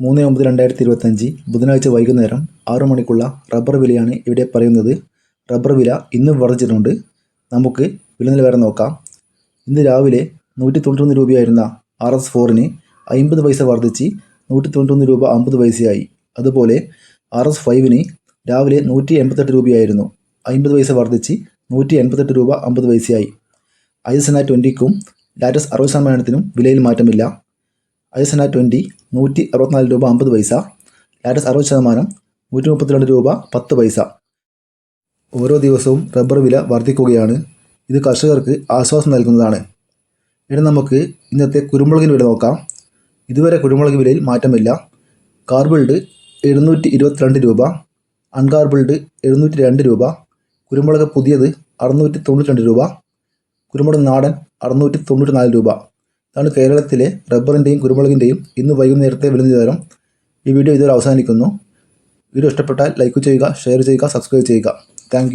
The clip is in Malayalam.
മൂന്ന് ഒമ്പത് രണ്ടായിരത്തി ഇരുപത്തഞ്ച് ബുധനാഴ്ച വൈകുന്നേരം ആറു മണിക്കുള്ള റബ്ബർ വിലയാണ് ഇവിടെ പറയുന്നത്. റബ്ബർ വില ഇന്നും വർദ്ധിച്ചിട്ടുണ്ട്. നമുക്ക് വില നിലവാരം നോക്കാം. ഇന്ന് രാവിലെ നൂറ്റി തൊണ്ണൂറ്റൊന്ന് രൂപയായിരുന്ന ആർ എസ് ഫോറിന് അമ്പത് പൈസ വർദ്ധിച്ച് നൂറ്റി തൊണ്ണൂറ്റൊന്ന് രൂപ അമ്പത് പൈസയായി. അതുപോലെ ആർ എസ് ഫൈവിന് രാവിലെ നൂറ്റി എൺപത്തെട്ട് രൂപയായിരുന്നു. അമ്പത് പൈസ വർദ്ധിച്ച് നൂറ്റി എൺപത്തെട്ട് രൂപ അമ്പത് പൈസയായി. ഐസന ട്വന്റിക്കും ലാറ്റസ് അറുപത് ശതമാനത്തിനും വിലയിൽ മാറ്റമില്ല. ഐസന ട്വന്റി നൂറ്റി അറുപത്തിനാല് രൂപ അമ്പത് പൈസ. ലാറ്റസ് അറുപത് ശതമാനം നൂറ്റി മുപ്പത്തിരണ്ട് രൂപ പത്ത് പൈസ. ഓരോ ദിവസവും റബ്ബർ വില വർദ്ധിക്കുകയാണ്. ഇത് കർഷകർക്ക് ആശ്വാസം നൽകുന്നതാണ്. ഇനി നമുക്ക് ഇന്നത്തെ കുരുമുളകിന് വില നോക്കാം. ഇതുവരെ കുരുമുളക് വിലയിൽ മാറ്റമില്ല. കാർബിൾഡ് എഴുന്നൂറ്റി ഇരുപത്തിരണ്ട് രൂപ അൺകാർബിൾഡ് എഴുന്നൂറ്റി രണ്ട് രൂപ കുരുമുളക് പുതിയത് അറുന്നൂറ്റി തൊണ്ണൂറ്റി രണ്ട് രൂപ കുരുമുളക് നാടൻ അറുന്നൂറ്റി തൊണ്ണൂറ്റി നാല് രൂപ. ഇതാണ് കേരളത്തിലെ റബ്ബറിന്റെയും കുരുമുളകിന്റെയും ഇന്ന് വൈകുന്നേരത്തെ വില ഈ വീഡിയോ ഇതുവരെ അവസാനിക്കുന്നു. വീഡിയോ ഇഷ്ടപ്പെട്ടാൽ ലൈക്ക് ചെയ്യുക ഷെയർ ചെയ്യുക സബ്സ്ക്രൈബ് ചെയ്യുക. താങ്ക്